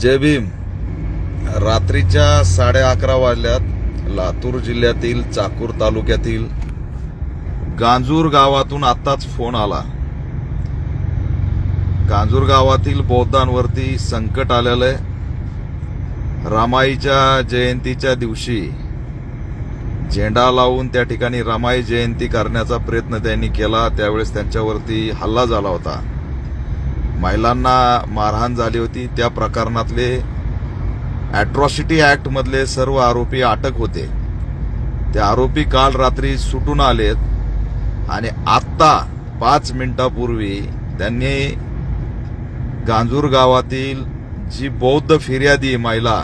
जय भीम. रात्रीच्या साडे अकरा वाजल्यात लातूर जिल्ह्यातील चाकूर तालुक्यातील गांजूर गावातून आताच फोन आला. गांजूर गावातील बौद्धांवरती संकट आलेलं आहे रामाईच्या जयंतीच्या दिवशी झेंडा लावून त्या ठिकाणी रामाई जयंती करण्याचा प्रयत्न त्यांनी केला. त्यावेळेस त्यांच्यावरती हल्ला झाला होता. महिलांना मारहाण झाली होती. त्या प्रकरणातले ॲट्रॉसिटी ॲक्टमधले सर्व आरोपी अटक होते. ते आरोपी काल रात्री सुटून आलेत आणि आत्ता पाच मिनिटापूर्वी त्यांनी गांजूर गावातील जी बौद्ध फिर्यादी महिला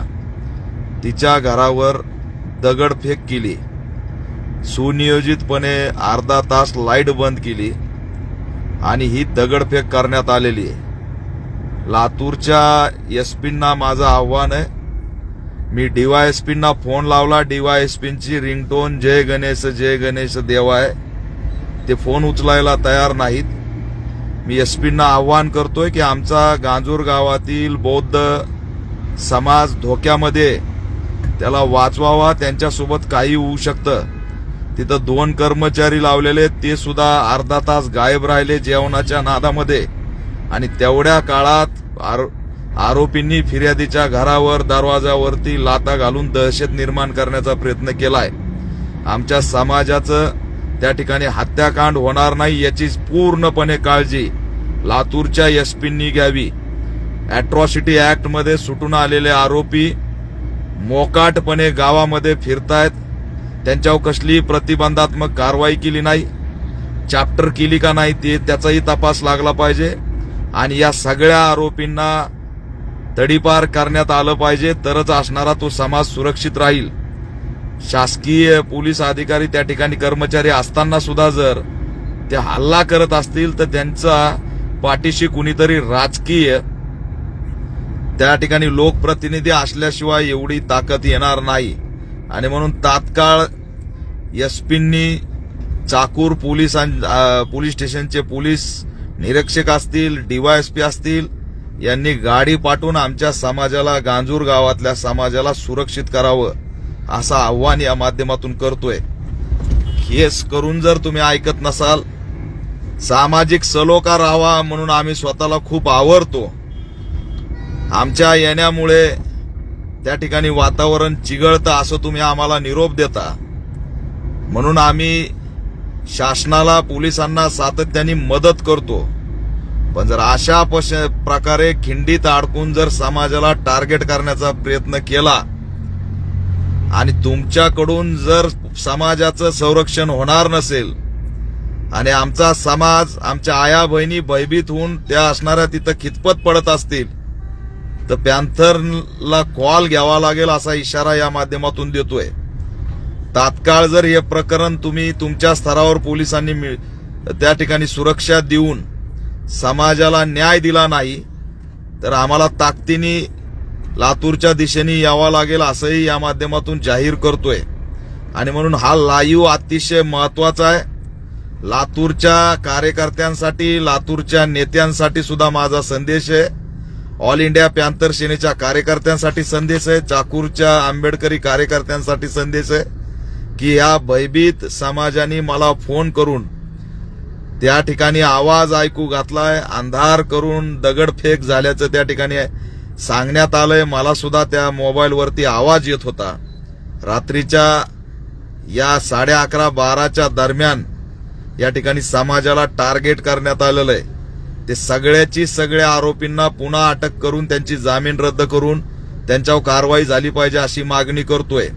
तिच्या घरावर दगडफेक केली. सुनियोजितपणे अर्धा तास लाइट बंद केली आणि ही दगडफेक करण्यात आलेली आहे. लातूरच्या एसपींना माझं आव्हान आहे. मी डीवाय एस पींना फोन लावला. डीवाय एस पींची रिंगटोन जय गणेश जय गणेश देवाय आहे. ते फोन उचलायला तयार नाहीत. मी एसपींना आव्हान करतोय की आमचा गांजूर गावातील बौद्ध समाज धोक्यामध्ये त्याला वाचवावा त्यांच्यासोबत काही होऊ शकतं. तिथं दोन कर्मचारी लावलेले ते सुद्धा अर्धा तास गायब राहिले जेवणाच्या नादामध्ये. आणि तेवढ्या काळात आरो- आरोपींनी फिर्यादीच्या घरावर दरवाजावरती लाता घालून दहशत निर्माण करण्याचा प्रयत्न केलाय. आमच्या समाजाचं त्या ठिकाणी हत्याकांड होणार नाही याची पूर्णपणे काळजी लातूरच्या एसपींनी घ्यावी. अॅट्रॉसिटी ऍक्टमध्ये सुटून आलेले आरोपी मोकाटपणे गावामध्ये फिरतायत. त्यांच्यावर कसलीही प्रतिबंधात्मक कारवाई केली नाही. चॅप्टर केली का नाही ते त्याचाही तपास लागला पाहिजे. आणि या सगळ्या आरोपींना तडीपार करण्यात आलं पाहिजे. तरच असणारा तो समाज सुरक्षित राहील. शासकीय पोलीस अधिकारी त्या ठिकाणी कर्मचारी असताना सुद्धा जर ते हल्ला करत असतील तर त्यांचा पाठीशी कुणीतरी राजकीय त्या ठिकाणी लोकप्रतिनिधी असल्याशिवाय एवढी ताकद येणार नाही. आणि म्हणून तात्काळ एसपींनी चाकूर पोलिसां पोलीस स्टेशनचे पोलीस निरीक्षक असतील डीवायएसपी असतील यांनी गाडी पाठवून आमच्या समाजाला गांजूर गावातल्या समाजाला सुरक्षित करावं असं आव्हान या माध्यमातून करतोय. केस करून जर तुम्ही ऐकत नसाल सामाजिक सलोखा राहावा म्हणून आम्ही स्वतःला खूप आवडतो आमच्या येण्यामुळे त्या ठिकाणी वातावरण चिघळतं असं तुम्ही आम्हाला निरोप देता. म्हणून आम्ही शासनाला पोलिसांना सातत्याने मदत करतो. पण जर अशा पश- प्रकारे खिंडीत अडकून जर समाजाला टार्गेट करण्याचा प्रयत्न केला आणि तुमच्याकडून जर समाजाचं संरक्षण होणार नसेल आणि आमचा समाज आमच्या आया बहिणी भयभीत होऊन त्या असणाऱ्या तिथं खितपत पडत असतील तर पॅन्थरला कॉल घ्यावा लागेल असा इशारा या माध्यमातून देतोय. तात्काळ जर हे प्रकरण तुम्ही तुमच्या स्तरावर पोलिसांनी मिळ- त्या ठिकाणी सुरक्षा देऊन समाजाला न्याय दिला नाही तर आम्हाला ताकदीने लातूरच्या दिशेने यावं लागेल असंही या माध्यमातून जाहीर करतोय. आणि म्हणून हा लाईव्ह अतिशय महत्त्वाचा आहे. लातूरच्या कार्यकर्त्यांसाठी लातूरच्या नेत्यांसाठी सुद्धा माझा संदेश आहे. ऑल इंडिया पॅन्थर सेनेच्या कार्यकर्त्यांसाठी संदेश आहे. चाकूरच्या आंबेडकरी कार्यकर्त्यांसाठी संदेश आहे. की या भयभीत समाजाने मला फोन करून त्या ठिकाणी आवाज ऐकू घातलाय अंधार करून दगडफेक झाल्याचं त्या ठिकाणी सांगण्यात आलंय. मला सुद्धा त्या मोबाईलवरती आवाज येत होता. रात्रीच्या या साडे अकरा बाराच्या दरम्यान या ठिकाणी समाजाला टार्गेट करण्यात आलेलं आहे. ते सगळ्याची सगळ्या आरोपींना पुन्हा अटक करून त्यांची जामीन रद्द करून त्यांच्यावर कारवाई झाली पाहिजे अशी मागणी करतोय.